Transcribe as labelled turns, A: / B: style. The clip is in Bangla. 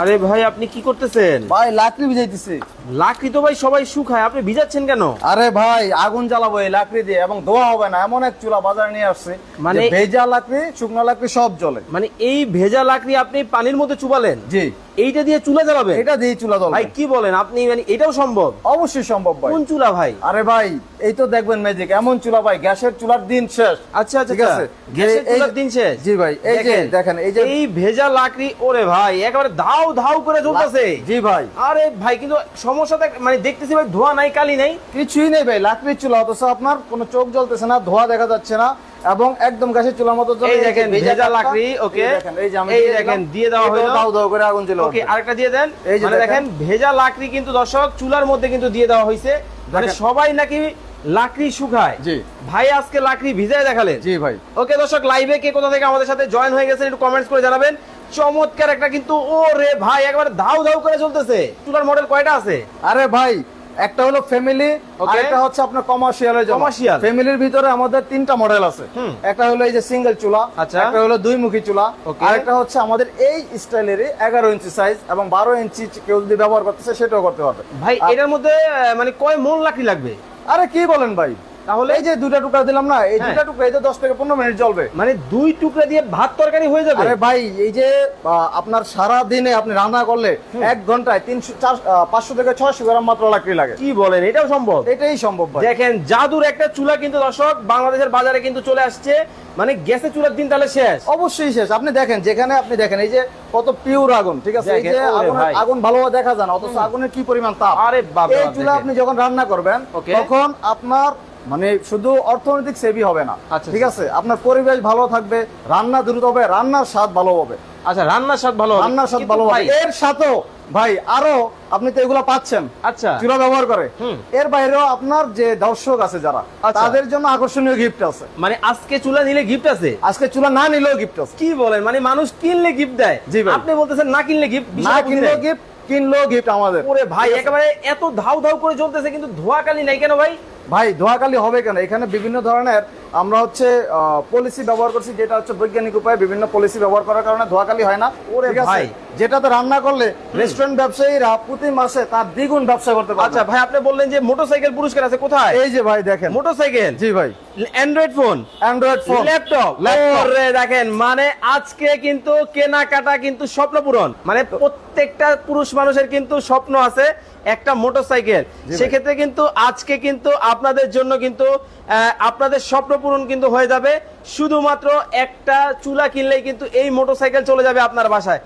A: আরে ভাই আপনি কি করতেছেন?
B: ভাই লাকড়ি ভিজাইতেছে।
A: লাকড়ি তো ভাই সবাই শুকায় আপনি ভিজাচ্ছেন কেন?
B: আরে ভাই আগুন জ্বালাবো এই লাকড়ি দিয়ে এবং ধোয়া হবে না এমন এক চুলা বাজারে নিয়ে আসছে
A: মানে-
B: ভেজা লাকড়ি শুকনো লাকড়ি সব জ্বলে।
A: মানে এই ভেজা লাকড়ি আপনি পানির মধ্যে চুবালেন?
B: জি।
A: এইটা দিয়ে চুলা জ্বালাবেন?
B: এটা দিয়ে চুলা জ্বলে
A: ভাই কি বলেন? আপনি মানে এটাও সম্ভব?
B: অবশ্যই সম্ভব ভাই।
A: কোন চুলা ভাই?
B: আরে ভাই এই তো দেখবেন ম্যাজিক এমন চুলা ভাই গ্যাসের চুলার দিন শেষ।
A: আচ্ছা আচ্ছা
B: ঠিক আছে?
A: গ্যাসের চুলার দিন শেষ?
B: জি ভাই এই যে দেখেন এই যে
A: এই ভেজা লাকড়ি ওরে ভাই একেবারে ধাও ধাও করে জ্বলতেছে।
B: জি ভাই।
A: আরে ভাই কিন্তু সমস্যা দেখ- মানে দেখতেছি ভাই ধোয়া নাই কালি নাই।
B: কিছুই নেই ভাই লাকড়ির চুলা অথচ আপনার কোনো চোখ জ্বলতেছে না ধোয়া দেখা যাচ্ছে না। এবং একদম গ্যাসের চুলার মতো
A: এই দেখেন
B: ভেজা
A: লাকড়ি ওকে?
B: এই দেখেন যে
A: এই
B: দিয়ে
A: দেখেন দিয়ে দেওয়া হলো।
B: দাও দাও করে আগুন জ্বলে
A: ওকে আরেকটা দিয়ে দেন।
B: এই যে
A: মানে দেখেন।
B: দেখেন।
A: ভেজা লাকড়ি কিন্তু দর্শক চুলার মধ্যে কিন্তু দিয়ে দেওয়া হয়েছে মানে সবাই নাকি লাকড়ি শুকায়।
B: জি।
A: ভাই আজকে লাকড়ি ভিজায় দেখালেন।
B: জি ভাই।
A: ওকে দর্শক লাইভে কে কোথা থেকে আমাদের সাথে জয়েন হয়ে গেছেন একটু কমেন্টস করে জানাবেন। চমৎকার একটা কিন্তু ও রে ভাই একবার ধাউ ধাউ করে চলতেছে। চুলার মডেল কয়টা আছে?
B: আরে ভাই একটা হলো ফ্যামিলি. একটা হচ্ছে আপনার কমার্শিয়ালের জন্য।
A: কমার্শিয়াল
B: ফ্যামিলির ভিতরে আমাদের তিনটা মডেল আছে। একটা হলো এই যে সিঙ্গেল চুলা
A: আচ্ছা।
B: একটা হলো দুই মুখী চুলা
A: আর
B: একটা হচ্ছে আমাদের এই স্টাইলের এগারো ইঞ্চি সাইজ এবং বারো ইঞ্চি কেউ যদি ব্যবহার করতেছে সেটাও করতে পারবে।
A: ভাই এটার মধ্যে মানে কয় মন লাকড়ি লাগবে?
B: আরে কি বলেন ভাই?
A: তাহলে
B: এই যে দুইটা টুকরা দিলাম না এই
A: হ্যাঁ।
B: দুইটা টুকরা এই যে দশ থেকে পনেরো মিনিট জ্বলবে।
A: মানে দুই টুকরা দিয়ে ভাত তরকারি হয়ে যাবে?
B: আরে ভাই এই যে আপনার সারা দিনে আপনি রান্না করলে এক ঘন্টায় তিনশো চার পাঁচশো থেকে ছয়শো গ্রাম মাত্র লাকড়ি লাগে।
A: কি বলেন এটাও সম্ভব?
B: এটাই সম্ভব
A: দেখেন জাদুর একটা চুলা কিন্তু দর্শক বাংলাদেশের বাজারে কিন্তু চলে আসছে। মানে গ্যাসের চুলার দিন তাহলে শেষ।
B: অবশ্যই শেষ। আপনি দেখেন যেখানে আপনি দেখেন এই যে কত পিওর আগুন ঠিক আছে? এই যে। আগুন ভালোভাবে দেখা যায় না অথচ আগুনের কি পরিমাণ তাপ?
A: আরে রে
B: এই চুলা আপনি যখন রান্না করবেন তখন আপনার মানে শুধু অর্থনৈতিক সেভই হবে না।
A: আচ্ছা,
B: ঠিক আছে? আপনার পরিবেশ ভালো থাকবে রান্না দ্রুত হবে রান্নার স্বাদ ভালো হবে।
A: আচ্ছা রান্নার স্বাদ ভালো
B: রান্নার স্বাদ ভালো হবে। এর সাথেও ভাই আরও আপনি তো এগুলো পাচ্ছেন।
A: আচ্ছা।
B: চুলা ব্যবহার করে। এর বাইরেও আপনার যে দর্শক আছে যারা
A: আচ্ছা।
B: তাদের জন্য আকর্ষণীয় গিফট আছে।
A: মানে আজকে চুলা নিলে গিফট আছে?
B: আজকে চুলা না নিলেও গিফট আছে।
A: কি বলেন? মানে মানুষ কিনলে গিফট দেয়।
B: জি ভাই।
A: আপনি বলতেছেন না কিনলে গিফট
B: না কিনলেও গিফট কিনলেও গিফট আমাদের।
A: ওরে ভাই একেবারে এত ধাউ ধাউ করে চলতেছে কিন্তু ধোয়া কালি নাই কেন ভাই?
B: ভাই ধোয়াকালি হবে কেন? এখানে বিভিন্ন ধরনের আমরা হচ্ছে পলিসি ব্যবহার করছি যেটা হচ্ছে বৈজ্ঞানিক উপায়ে বিভিন্ন পলিসি ব্যবহার করার কারণে ধোয়াকালি হয় না।
A: ওরে ভাই।
B: যেটাতে রান্না করলে রেস্টুরেন্ট ব্যবসায়ীরা প্রতি মাসে তার দ্বিগুণ ব্যবসা করতে পারবে।
A: আচ্ছা ভাই আপনি বললেন যে মোটরসাইকেল পুরস্কার আছে কোথায়?
B: এই যে ভাই দেখেন।
A: মোটরসাইকেল
B: জি ভাই।
A: Android phone
B: android phone
A: laptop. দেখেন মানে আজকে কিন্তু কেনাকাটা কিন্তু স্বপ্ন পূরণ। মানে প্রত্যেকটা পুরুষ মানুষের কিন্তু স্বপ্ন আছে একটা মোটরসাইকেল। সেক্ষেত্রে কিন্তু আজকে কিন্তু আপনাদের জন্য কিন্তু আপনাদের স্বপ্ন পূরণ কিন্তু হয়ে যাবে। শুধুমাত্র একটা চুলা কিনলেই কিন্তু এই মোটরসাইকেল চলে যাবে আপনার বাসায়।